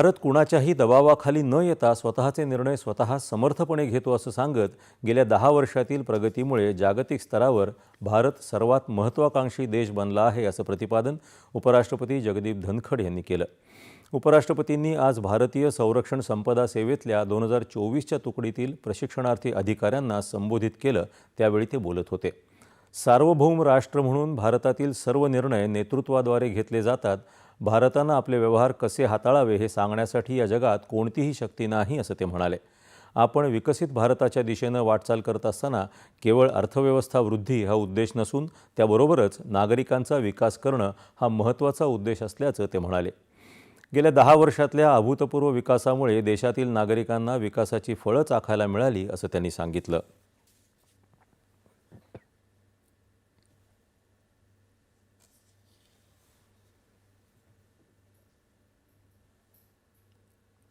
भारत कुणाच्याही दबावाखाली न येता स्वतःचे निर्णय स्वतः समर्थपणे घेतो असं सांगत गेल्या दहा वर्षातील प्रगतीमुळे जागतिक स्तरावर भारत सर्वात महत्त्वाकांक्षी देश बनला आहे असं प्रतिपादन उपराष्ट्रपती जगदीप धनखड यांनी केलं. उपराष्ट्रपतींनी आज भारतीय संरक्षण संपदा सेवेतल्या दोन हजार चोवीसच्या तुकडीतील प्रशिक्षणार्थी अधिकाऱ्यांना संबोधित केलं त्यावेळी ते बोलत होते. सार्वभौम राष्ट्र म्हणून भारतातील सर्व निर्णय नेतृत्वाद्वारे घेतले जातात. भारतानं आपले व्यवहार कसे हाताळावे हे सांगण्यासाठी या जगात कोणतीही शक्ती नाही असं ते म्हणाले. आपण विकसित भारताच्या दिशेनं वाटचाल करत असताना केवळ अर्थव्यवस्था वृद्धी हा उद्देश नसून त्याबरोबरच नागरिकांचा विकास करणं हा महत्त्वाचा उद्देश असल्याचं ते म्हणाले. गेल्या दहा वर्षातल्या अभूतपूर्व विकासामुळे देशातील नागरिकांना विकासाची फळं चाखायला मिळाली असं त्यांनी सांगितलं.